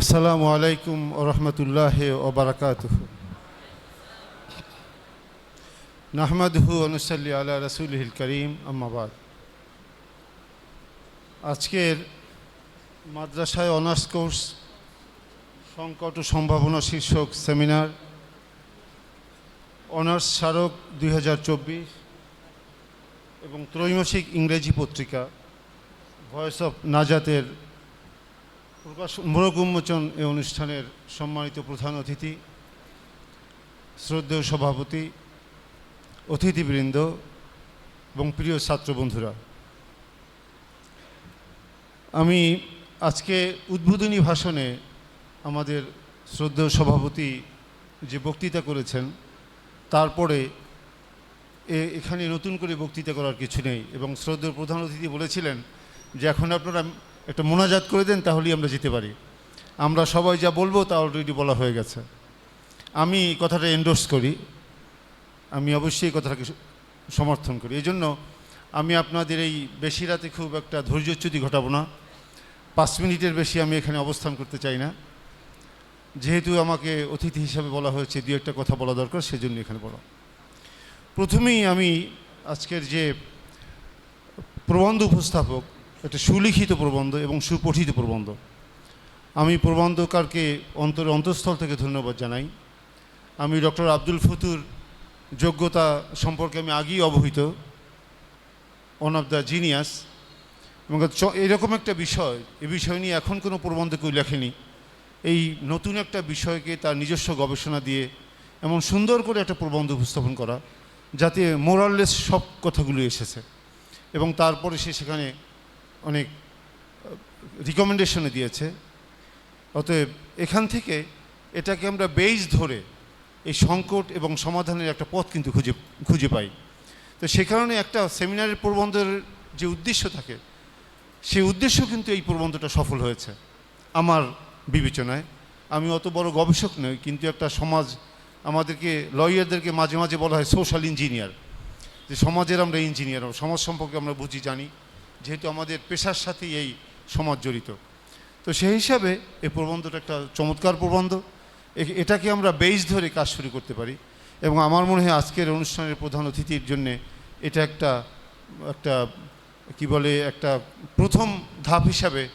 আসসালামু আলাইকুম রহমতুল্লাহ ওবরাকাত নাহমাদহু অনুসল্লি আলা রসুলহিল করিম আম্মাবাদ আজকের মাদ্রাসায় অনার্স কোর্স, সংকট ও সম্ভাবনা শীর্ষক সেমিনার, অনার্স স্মারক দুই হাজার চব্বিশ এবং ত্রৈমাসিক ইংরেজি পত্রিকা, ভয়েস অফ নাজাতের প্রকাশ মোরক উন্মোচন এই অনুষ্ঠানের সম্মানিত প্রধান অতিথি, শ্রদ্ধেয় সভাপতি, অতিথিবৃন্দ এবং প্রিয় ছাত্র বন্ধুরা আমি আজকে উদ্বোধনী ভাষণে আমাদের শ্রদ্ধেয় সভাপতি যে বক্তৃতা করেছেন, তারপরে এখানে নতুন করে বক্তৃতা করার কিছু নেই এবং শ্রদ্ধেয় প্রধান অতিথি বলেছিলেন যে এখন আপনারা একটা মোনাজাত করে দেন, তাহলেই আমরা যেতে পারি। আমরা সবাই যা বলব তা অলরেডি বলা হয়ে গেছে। আমি কথাটা এন্ডোর্স করি। আমি অবশ্যই কথাটাকে সমর্থন করি। এই জন্য আমি আপনাদের এই বেশি রাতে খুব একটা ধৈর্যচ্যুতি ঘটাবো না। পাঁচ মিনিটের বেশি আমি এখানে অবস্থান করতে চাই না। যেহেতু আমাকে অতিথি হিসাবে বলা হয়েছে, দু একটা কথা বলা দরকার, সেজন্য এখানে বলা। প্রথমেই আমি আজকের যে প্রবন্ধ উপস্থাপক একটা সুলিখিত প্রবন্ধ এবং সুপঠিত প্রবন্ধ। আমি প্রবন্ধকারকে অন্তর অন্তঃস্থল থেকে ধন্যবাদ জানাই। আমি ডক্টর আব্দুল ফতুর যোগ্যতা সম্পর্কে আমি আগেই অবহিত ওয়ান অফ দ্য জিনিয়াস এবং এরকম একটা বিষয়, এ বিষয় নিয়ে এখন কোনো প্রবন্ধ কেউ লেখেনি। এই নতুন একটা বিষয়কে তার নিজস্ব গবেষণা দিয়ে এমন সুন্দর করে একটা প্রবন্ধ উপস্থাপন করা, যাতে মোরাললেস সব কথাগুলো এসেছে। এবং তারপরে সে সেখানে অনেক রিকমেন্ডেশনে দিয়েছে। অতএব এখান থেকে এটাকে আমরা বেজ ধরে এই সংকট এবং সমাধানের একটা পথ কিন্তু খুঁজে খুঁজে পাই। তো সে কারণে একটা সেমিনারের প্রবন্ধের যে উদ্দেশ্য থাকে, সেই উদ্দেশ্য কিন্তু এই প্রবন্ধটা সফল হয়েছে, আমার বিবেচনায়। আমি অত বড় গবেষক নই, কিন্তু একটা সমাজ, আমাদেরকে, লয়ারদেরকে মাঝে মাঝে বলা হয় সোশ্যাল ইঞ্জিনিয়ার যে সমাজের আমরা ইঞ্জিনিয়ার সমাজ সম্পর্কে আমরা বুঝি, জানি। যেহেতু আমাদের পেশার সাথেই এই সমাজ জড়িত। তো সেই হিসাবে এই প্রবন্ধটা একটা চমৎকার প্রবন্ধ। এটাকে আমরা বেস ধরে কাজ শুরু করতে পারি এবং আমার মনে হয় আজকের অনুষ্ঠানের প্রধান অতিথির জন্যে এটা একটা একটা কি বলে, একটা প্রথম ধাপ হিসাবে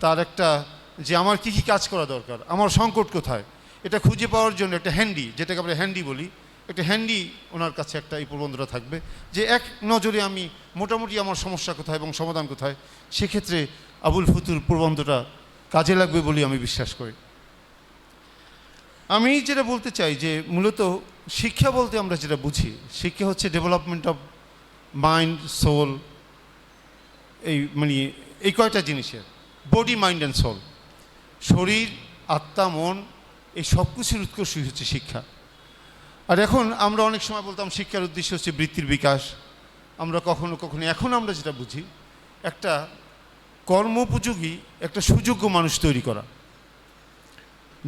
তার একটা যে আমার কী কী কাজ করা দরকার, আমার সংকট কোথায়, এটা খুঁজে পাওয়ার জন্য একটা হ্যান্ডি, যেটাকে আমরা হ্যান্ডি বলি একটা হ্যান্ডি ওনার কাছে একটা এই প্রবন্ধটা থাকবে যে এক নজরে আমি মোটামুটি আমার সমস্যা কোথায় এবং সমাধান কোথায়, সেক্ষেত্রে আবুল ফুতুর প্রবন্ধটা কাজে লাগবে বলে আমি বিশ্বাস করি। আমি যেটা বলতে চাই যে মূলত শিক্ষা বলতে আমরা যেটা বুঝি, শিক্ষা হচ্ছে ডেভেলপমেন্ট অফ মাইন্ড সোল এই মানে এই কয়টা জিনিসের বডি মাইন্ড অ্যান্ড সোল শরীর, আত্মা, মন, এই সব কিছুর উৎকর্ষই হচ্ছে শিক্ষা। আর এখন আমরা অনেক সময় বলতাম, শিক্ষার উদ্দেশ্য হচ্ছে বৃত্তির বিকাশ। আমরা কখনো কখনো, এখন আমরা যেটা বুঝি, একটা কর্মোপযোগী, একটা সুযোগ্য মানুষ তৈরি করা।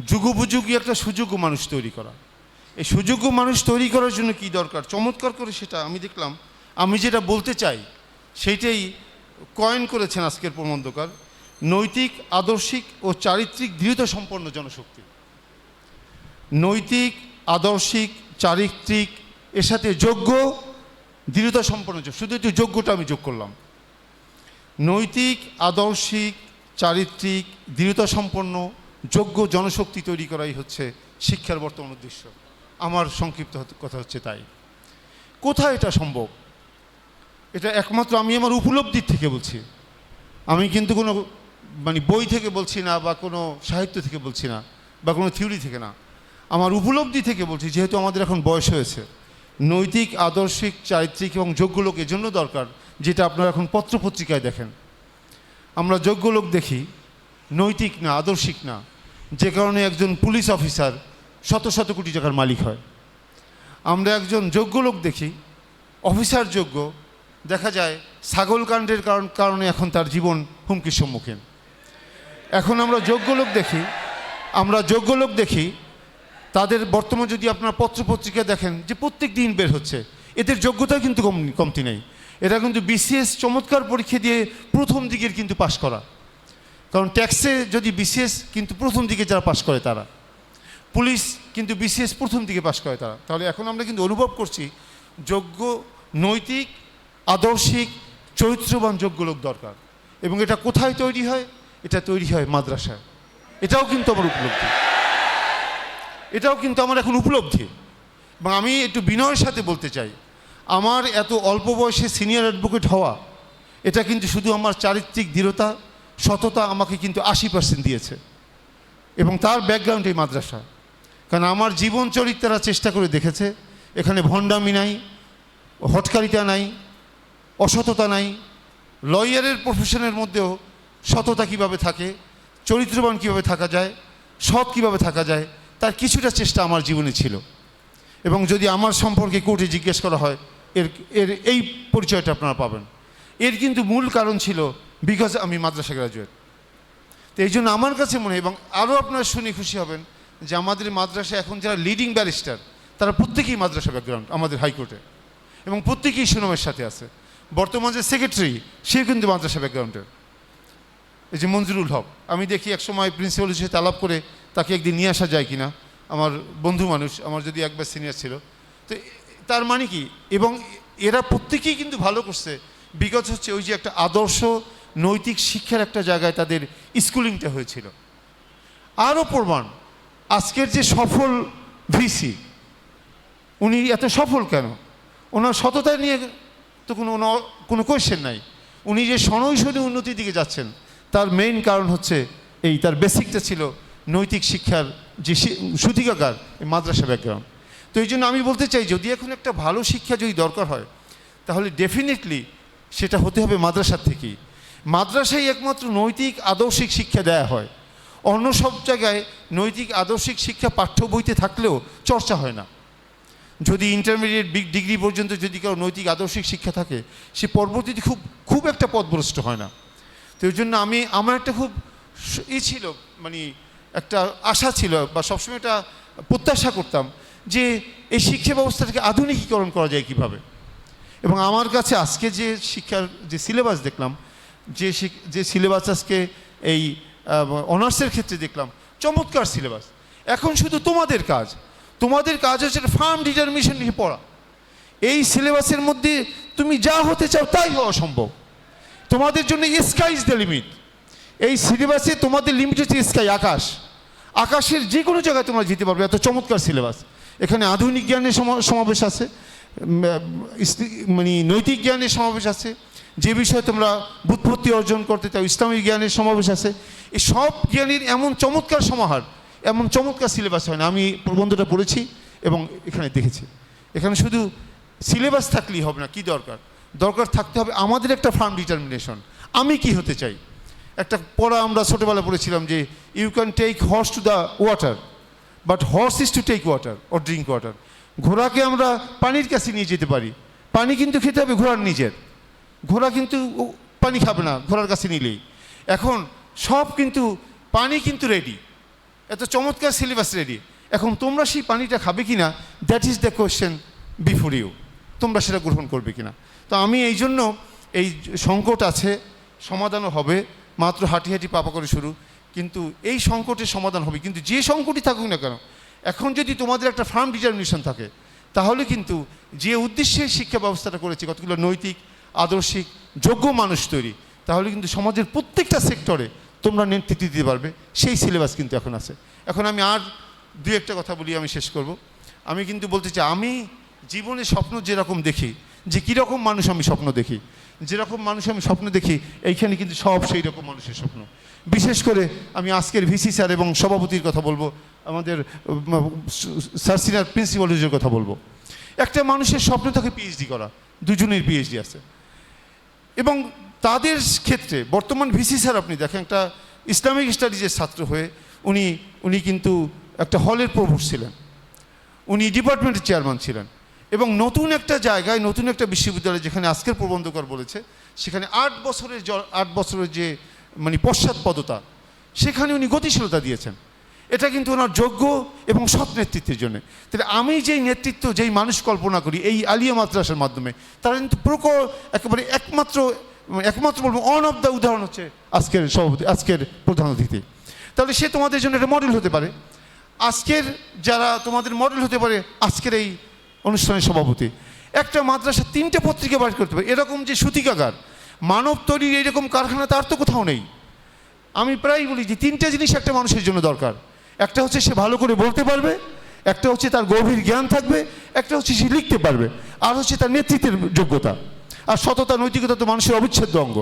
যুগোপযোগী একটা সুযোগ্য মানুষ তৈরি করা। এই সুযোগ্য মানুষ তৈরি করার জন্য কি দরকার? চমৎকার করে সেটা আমি দেখলাম। আমি যেটা বলতে চাই সেইটাই কয়েন করেছেন আজকের প্রবন্ধকার। নৈতিক, আদর্শিক ও চারিত্রিক দৃঢ়তা সম্পন্ন জনশক্তি। নৈতিক, আদর্শিক চারিত্রিক, এর সাথে যোগ্য, দৃঢ়তা সম্পন্ন শুধু একটু যোগ্যটা আমি যোগ করলাম। নৈতিক, আদর্শিক, চারিত্রিক, দৃঢ়তা সম্পন্ন, যোগ্য জনশক্তি তৈরি করাই হচ্ছে শিক্ষার বর্তমান উদ্দেশ্য। আমার সংক্ষিপ্ত কথা হচ্ছে তাই। কোথায় এটা সম্ভব? এটা একমাত্র আমি আমার উপলব্ধির থেকে বলছি। আমি কিন্তু কোনো মানে বই থেকে বলছি না বা কোনো সাহিত্য থেকে বলছি না বা কোনো থিওরি থেকে না। আমার উপলব্ধি থেকে বলছি, যেহেতু আমাদের এখন বয়স হয়েছে, নৈতিক, আদর্শিক, চারিত্রিক এবং যোগ্য লোক এজন্য দরকার, যেটা আপনারা এখন পত্রপত্রিকায় দেখেন। আমরা যোগ্য লোক দেখি, নৈতিক না, আদর্শিক না, যে কারণে একজন পুলিশ অফিসার শত শত কোটি টাকার মালিক হয়। আমরা একজন যোগ্য লোক দেখি, অফিসার যোগ্য, দেখা যায় ছাগল কাণ্ডের কারণ কারণে এখন তার জীবন হুমকির সম্মুখীন। এখন আমরা যোগ্য লোক দেখি, আমরা যোগ্য লোক দেখি তাদের বর্তমান যদি আপনারা পত্রপত্রিকা দেখেন যে প্রত্যেক দিন বের হচ্ছে, এদের যোগ্যতা কিন্তু কম, কমতি নেই। এটা কিন্তু বিসিএস চমৎকার পরীক্ষা দিয়ে প্রথম দিকের কিন্তু পাশ করা। কারণ ট্যাক্সে যদি বিসিএস কিন্তু প্রথম দিকে যারা পাশ করে তারা, পুলিশ কিন্তু বিসিএস প্রথম দিকে পাশ করে তারা। তাহলে এখন আমরা কিন্তু অনুভব করছি, যোগ্য, নৈতিক, আদর্শিক, চরিত্রবান যোগ্য লোক দরকার। এবং এটা কোথায় তৈরি হয়? এটা তৈরি হয় মাদ্রাসায়। এটাও কিন্তু আমার উপলব্ধি। এটাও কিন্তু আমার এখন উপলব্ধি। এবং আমি একটু বিনয়ের সাথে বলতে চাই, আমার এত অল্প বয়সে সিনিয়র অ্যাডভোকেট হওয়া, এটা কিন্তু শুধু আমার চারিত্রিক দৃঢ়তা, সততা আমাকে কিন্তু আশি পার্সেন্ট দিয়েছে। এবং তার ব্যাকগ্রাউন্ড এই মাদ্রাসা। কারণ আমার জীবন চরিত্র তারা চেষ্টা করে দেখেছে, এখানে ভণ্ডামি নাই হটকারিতা নাই, অসততা নাই, লয়ারের প্রফেশনের মধ্যেও সততা কীভাবে থাকে, চরিত্রবান কীভাবে থাকা যায়, সৎ কীভাবে থাকা যায় তার কিছুটা চেষ্টা আমার জীবনে ছিল। এবং যদি আমার সম্পর্কে কোর্টে জিজ্ঞেস করা হয়, এর এর এই পরিচয়টা আপনারা পাবেন। এর কিন্তু মূল কারণ ছিল বিকজ আমি মাদ্রাসা গ্রাজুয়েট তো এই জন্য আমার কাছে মনে হয়, এবং আরও আপনারা শুনে খুশি হবেন, যে আমাদের মাদ্রাসা এখন যারা লিডিং ব্যারিস্টার তারা প্রত্যেকেই মাদ্রাসা ব্যাকগ্রাউন্ড আমাদের হাইকোর্টে এবং প্রত্যেকেই সুনামের সাথে আছে। বর্তমান যে সেক্রেটারি সে কিন্তু মাদ্রাসা ব্যাকগ্রাউন্ডের এই যে মঞ্জুরুল হক, আমি দেখি এক সময় প্রিন্সিপালের সাথে আলাপ করে তাকে একদিন নিয়ে আসা যায় কিনা, আমার বন্ধু মানুষ, আমার যদি একবার সিনিয়র ছিল। তো তার মানে কি? এবং এরা প্রত্যেকেই কিন্তু ভালো করছে। বিগত হচ্ছে ওই যে একটা আদর্শ নৈতিক শিক্ষার একটা জায়গায় তাদের স্কুলিংটা হয়েছিল। আরও প্রমাণ, আজকের যে সফল ভিসি, উনি এত সফল কেন? ওনার সততা নিয়ে তো কোনো কোনো কোয়েশ্চেন নাই। উনি যে সনৈশনী উন্নতির দিকে যাচ্ছেন তার মেইন কারণ হচ্ছে এই তার বেসিকটা ছিল নৈতিক শিক্ষার যে এই মাদ্রাসা ব্যাকগ্রাউন্ড তো এই জন্য আমি বলতে চাই, যদি এখন একটা ভালো শিক্ষা যদি দরকার হয়, তাহলে ডেফিনেটলি সেটা হতে হবে মাদ্রাসার থেকেই। মাদ্রাসায় একমাত্র নৈতিক আদর্শিক শিক্ষা দেয়া হয়। অন্য সব জায়গায় নৈতিক আদর্শিক শিক্ষা পাঠ্য বইতে থাকলেও চর্চা হয় না। যদি ইন্টারমিডিয়েট বিগ ডিগ্রি পর্যন্ত যদি কারও নৈতিক আদর্শিক শিক্ষা থাকে, সে পরবর্তীতে খুব খুব একটা পথভ্রষ্ট হয় না। তো এই জন্য আমি, আমার একটা খুব ই ছিল মানে একটা আশা ছিল বা সবসময় একটা প্রত্যাশা করতাম যে এই শিক্ষা ব্যবস্থাটাকে আধুনিকীকরণ করা যায় কীভাবে। এবং আমার কাছে আজকে যে শিক্ষার যে সিলেবাস দেখলাম, যে যে সিলেবাস আজকে এই অনার্সের ক্ষেত্রে দেখলাম, চমৎকার সিলেবাস এখন শুধু তোমাদের কাজ তোমাদের কাজ হচ্ছে ফার্ম ডিটারমিনেশন নিয়ে পড়া। এই সিলেবাসের মধ্যে তুমি যা হতে চাও তাই হওয়া সম্ভব। তোমাদের জন্য স্কাই ইজ দ্য লিমিট এই সিলেবাসে তোমাদের লিমিট হচ্ছে স্কাই আকাশ। আকাশের যে কোনো জায়গায় তোমরা যেতে পারবে, এত চমৎকার সিলেবাস এখানে আধুনিক জ্ঞানের সমা- সমাবেশ আছে মানে নৈতিক জ্ঞানের সমাবেশ আছে, যে বিষয়ে তোমরা বুৎপত্তি অর্জন করতে চাও ইসলামিক জ্ঞানের সমাবেশ আছে। এই সব জ্ঞানের এমন চমৎকার সমাহার, এমন চমৎকার সিলেবাস হয় না। আমি প্রবন্ধটা পড়েছি এবং এখানে দেখেছি। এখানে শুধু সিলেবাস থাকলেই হবে না, কি দরকার? দরকার থাকতে হবে আমাদের একটা ফার্ম ডিটারমিনেশন আমি কি হতে চাই? একটা পড়া আমরা ছোটোবেলা পড়েছিলাম যে you can take horse to the water but horse is to take water or drink water ঘোড়াকে আমরা পানির কাছে নিয়ে যেতে পারি। পানি কিন্তু খেতে হবে ঘোড়ার নিজের। ঘোড়া কিন্তু ও, পানি খাবে না ঘোড়ার কাছে নিলেই। এখন সব কিন্তু, পানি কিন্তু রেডি এত চমৎকার সিলেবাস রেডি এখন তোমরা সেই পানিটা খাবে কি না that is the question before you তোমরা সেটা গ্রহণ করবে কি না তো আমি এই জন্য এই সংকট আছে, সমাধানও হবে, মাত্র হাঁটি হাঁটি পাপা করে শুরু। কিন্তু এই সংকটের সমাধান হবে। কিন্তু যে সংকটই থাকুক না কেন, এখন যদি তোমাদের একটা ফার্ম ডিটারমিনেশন থাকে, তাহলে কিন্তু যে উদ্দেশ্যে শিক্ষা ব্যবস্থাটা করেছে, কতগুলো নৈতিক, আদর্শিক, যোগ্য মানুষ তৈরি, তাহলে কিন্তু সমাজের প্রত্যেকটা সেক্টরে তোমরা নেতৃত্ব দিতে পারবে। সেই সিলেবাস কিন্তু এখন আছে। এখন আমি আর দু একটা কথা বলি, আমি শেষ করব। আমি কিন্তু বলতে চাই, আমি জীবনে স্বপ্ন যেরকম দেখি, যে কীরকম মানুষ আমি স্বপ্ন দেখি, যেরকম মানুষ আমি স্বপ্ন দেখি, এইখানে কিন্তু সব সেই রকম মানুষের স্বপ্ন। বিশেষ করে আমি আজকের ভিসি স্যার এবং সভাপতির কথা বলব, আমাদের স্যার সিনিয়র প্রিন্সিপালের কথা বলব। একটা মানুষের স্বপ্ন থাকে পিএইচডি করা, দুজনের পিএইচডি আছে। এবং তাদের ক্ষেত্রে, বর্তমান ভিসি স্যার আপনি দেখেন, একটা ইসলামিক স্টাডিজের ছাত্র হয়ে উনি উনি কিন্তু একটা হলের প্রভুর ছিলেন। উনি ডিপার্টমেন্টের চেয়ারম্যান ছিলেন। এবং নতুন একটা জায়গায়, নতুন একটা বিশ্ববিদ্যালয় যেখানে আজকের প্রবন্ধকর বলেছে, সেখানে আট বছরের আট বছরের যে মানে পশ্চাৎপদতা, সেখানে উনি গতিশীলতা দিয়েছেন। এটা কিন্তু ওনার যোগ্য এবং সৎ নেতৃত্বের জন্য। তাহলে আমি যেই নেতৃত্ব, যেই মানুষ কল্পনা করি, এই আলিয়া মাদ্রাসার মাধ্যমে, তারা কিন্তু প্রকো একেবারে একমাত্র একমাত্র বলব, অন অফ দ্য উদাহরণ হচ্ছে আজকের সভাপতি, আজকের প্রধান অতিথি। তাহলে সে তোমাদের জন্য একটা মডেল হতে পারে। আজকের যারা তোমাদের মডেল হতে পারে, আজকের এই অনুষ্ঠানের সভাপতি। একটা মাদ্রাসা তিনটে পত্রিকা বার করতে পারে। এরকম যে সুতিকাগার, মানব তৈরির এইরকম কারখানা, তার তো কোথাও নেই। আমি প্রায়ই বলি যে তিনটে জিনিস একটা মানুষের জন্য দরকার। একটা হচ্ছে সে ভালো করে বলতে পারবে, একটা হচ্ছে তার গভীর জ্ঞান থাকবে, একটা হচ্ছে সে লিখতে পারবে, আর হচ্ছে তার নেতৃত্বের যোগ্যতা। আর সততা, নৈতিকতা তো মানুষের অবিচ্ছেদ্য অঙ্গ।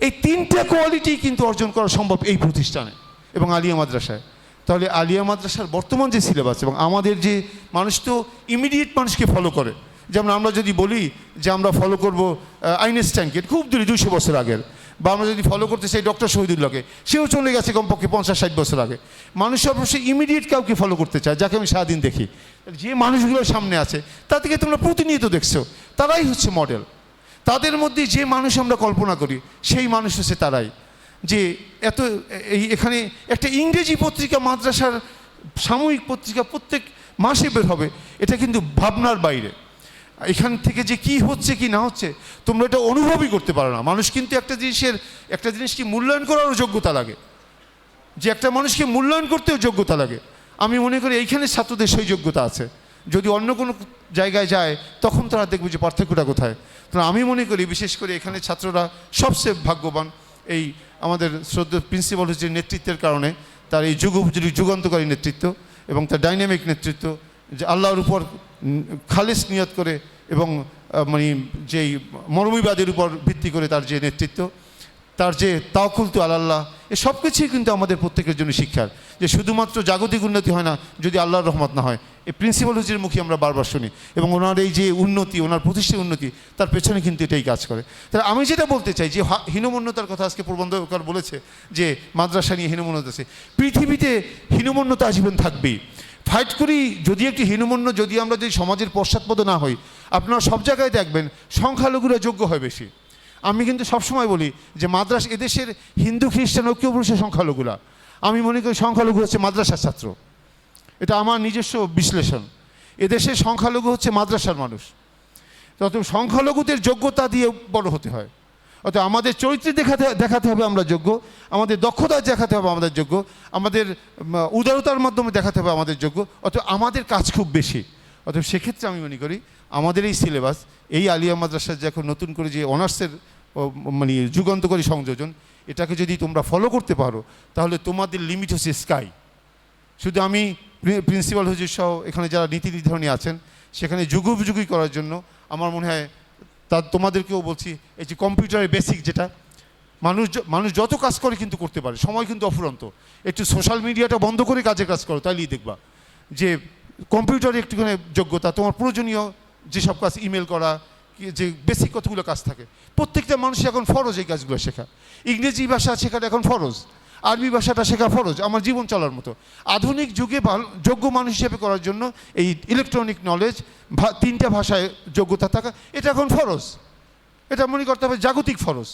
এই তিনটে কোয়ালিটি কিন্তু অর্জন করা সম্ভব এই প্রতিষ্ঠানে এবং আলিয়া মাদ্রাসায়। তাহলে আলিয়া মাদ্রাসার বর্তমান যে সিলেবাস এবং আমাদের যে মানুষ তো ইমিডিয়েট মানুষকে ফলো করে। যেমন আমরা যদি বলি যে আমরা ফলো করব আইনস্টাইনকে খুব দূরে দুইশো বছর আগের। বা আমরা যদি ফলো করতে চাই ডক্টর শহীদুল্লাহকে, সেও চলে গেছে কমপক্ষে পঞ্চাশ ষাট বছর আগে। মানুষ অবশ্যই ইমিডিয়েট কাউকে ফলো করতে চায়, যাকে আমি সারাদিন দেখি। যে মানুষগুলো সামনে আছে তাদেরকে তোমরা প্রতিনিয়ত দেখছ, তারাই হচ্ছে মডেল তাদের মধ্যে যে মানুষ আমরা কল্পনা করি, সেই মানুষ হচ্ছে তারাই। যে এত এখানে একটা ইংরেজি পত্রিকা, মাদ্রাসার সাময়িক পত্রিকা প্রত্যেক মাসে বের হবে। এটা কিন্তু ভাবনার বাইরে। এখান থেকে যে কি হচ্ছে, কি না হচ্ছে, তোমরা এটা অনুভবই করতে পারো না। মানুষ কিন্তু একটা জিনিসের, একটা জিনিসকে মূল্যায়ন করারও যোগ্যতা লাগে। যে একটা মানুষকে মূল্যায়ন করতেও যোগ্যতা লাগে। আমি মনে করি এইখানে ছাত্রদের সেই যোগ্যতা আছে। যদি অন্য কোনো জায়গায় যায়, তখন তারা দেখবে যে পার্থক্যটা কোথায়। তো আমি মনে করি, বিশেষ করে এখানে ছাত্ররা সবচেয়ে ভাগ্যবান এই আমাদের শ্রদ্ধা প্রিন্সিপাল হচ্ছে নেতৃত্বের কারণে তার এই যুগ যুগান্তকারী নেতৃত্ব এবং তার ডাইনামিক নেতৃত্ব যে আল্লাহর উপর খালিস নিয়ত করে এবং মানে যেই মরমিবাদের উপর ভিত্তি করে তার যে নেতৃত্ব, তার যে তাওকুল তো আল্লাহ এ সব কিছুই কিন্তু আমাদের প্রত্যেকের জন্য শিক্ষার। যে শুধুমাত্র জাগতিক উন্নতি হয় না, যদি আল্লাহর রহমত না হয় এই প্রিন্সিপাল হুজির মুখে আমরা বারবার শুনি এবং ওনার এই যে উন্নতি, ওনার প্রতিষ্ঠার উন্নতি, তার পেছনে কিন্তু এটাই কাজ করে। তাহলে আমি যেটা বলতে চাই যে হীনমন্যতার কথা আজকে প্রবন্ধকার বলেছে যে মাদ্রাসা নিয়ে হীনমন্যতা আছে। পৃথিবীতে হীনমন্যতা আজীবন থাকবেই। ফাইট করি, যদি একটি হীনমন্য, যদি আমরা যদি সমাজের পশ্চাৎপদ না হই, আপনারা সব জায়গায় দেখবেন সংখ্যালঘুরা যোগ্য হয় বেশি। আমি কিন্তু সবসময় বলি যে মাদ্রাস এদেশের হিন্দু, খ্রিস্টান ঐক্য পুরুষের সংখ্যালঘুরা। আমি মনে করি সংখ্যালঘু হচ্ছে মাদ্রাসার ছাত্র। এটা আমার নিজস্ব বিশ্লেষণ। এদেশের সংখ্যালঘু হচ্ছে মাদ্রাসার মানুষ। তত সংখ্যালঘুদের যোগ্যতা দিয়ে বড় হতে হয়। অর্থাৎ আমাদের চরিত্রে দেখাতে দেখাতে হবে আমরা যোগ্য, আমাদের দক্ষতা দেখাতে হবে আমাদের যোগ্য, আমাদের উদারতার মাধ্যমে দেখাতে হবে আমাদের যোগ্য, অর্থাৎ আমাদের কাজ খুব বেশি। অর্থাৎ সেক্ষেত্রে আমি মনে করি, আমাদের এই সিলেবাস, এই আলিয়া মাদ্রাসার যে এখন নতুন করে যে অনার্সের মানে যুগান্তকারী সংযোজন, এটাকে যদি তোমরা ফলো করতে পারো, তাহলে তোমাদের লিমিট হচ্ছে স্কাই শুধু আমি প্রিন্সিপাল হুজুর সহ এখানে যারা নীতি নির্ধারণী আছেন, সেখানে যুগোপযোগী করার জন্য আমার মনে হয় তা তোমাদেরকেও বলছি, এই যে কম্পিউটারের বেসিক যেটা, মানুষ মানুষ যত কাজ করে কিন্তু করতে পারে, সময় কিন্তু অফুরন্ত। একটু সোশ্যাল মিডিয়াটা বন্ধ করে কাজের কাজ করো, তাইলেই দেখবা। যে কম্পিউটারে একটুখানি যোগ্যতা, তোমার প্রয়োজনীয় যেসব কাজ ইমেল করা যে বেসিক কতগুলো কাজ থাকে। প্রত্যেকটা মানুষ এখন ফরজ এই কাজগুলো শেখা। ইংরেজি ভাষা শেখাটা এখন ফরজ। আরবি ভাষাটা শেখা ফরজ, আমার জীবন চলার মতো। আধুনিক যুগে যোগ্য মানুষ হিসেবে করার জন্য এই ইলেকট্রনিক নলেজ তিনটা ভাষায় যোগ্যতা থাকা, এটা এখন ফরজ। এটা মনে করতে হবে জাগতিক ফরজ।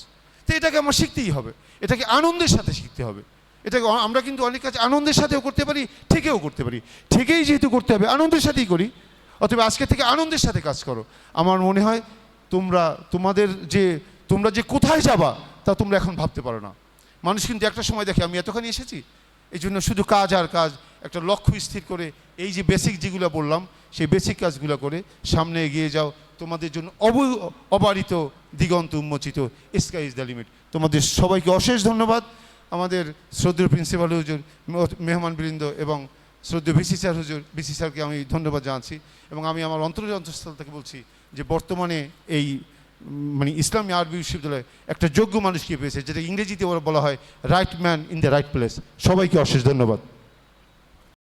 তো এটাকে আমার শিখতেই হবে। এটাকে আনন্দের সাথে শিখতে হবে। এটাকে আমরা কিন্তু অনেক কাজ আনন্দের সাথেও করতে পারি, থেকেও করতে পারি। থেকেই যেহেতু করতে হবে, আনন্দের সাথেই করি। অথবা আজকে থেকে আনন্দের সাথে কাজ করো। আমার মনে হয় তোমরা, তোমাদের যে, তোমরা যে কোথায় যাবা, তা তোমরা এখন ভাবতে পারো না। মানুষ কিন্তু একটা সময় দেখে, আমি এতখানি এসেছি? এই জন্য শুধু কাজ আর কাজ, একটা লক্ষ্য স্থির করে, এই যে বেসিক যেগুলো বললাম, সেই বেসিক কাজগুলো করে, সামনে এগিয়ে যাও। তোমাদের জন্য অব, অবারিত দিগন্ত উন্মোচিত স্কাই ইজ দ্য লিমিট তোমাদের সবাইকে অশেষ ধন্যবাদ। আমাদের শ্রদ্ধেয় প্রিন্সিপাল হুজুর, মেহ- মেহমান বৃন্দ এবং শ্রদ্ধেয় বিসি স্যার হুজুর বিসি স্যারকে আমি ধন্যবাদ জানাচ্ছি এবং আমি আমার অন্তরের অন্তঃস্থল থেকে বলছি যে বর্তমানে এই মানে ইসলামী আরবি বিশ্ববিদ্যালয়ে একটা যোগ্য মানুষকে পেয়েছে যেটা ইংরেজিতে ওরা বলা হয় right man in the right place সবাইকে অশেষ ধন্যবাদ।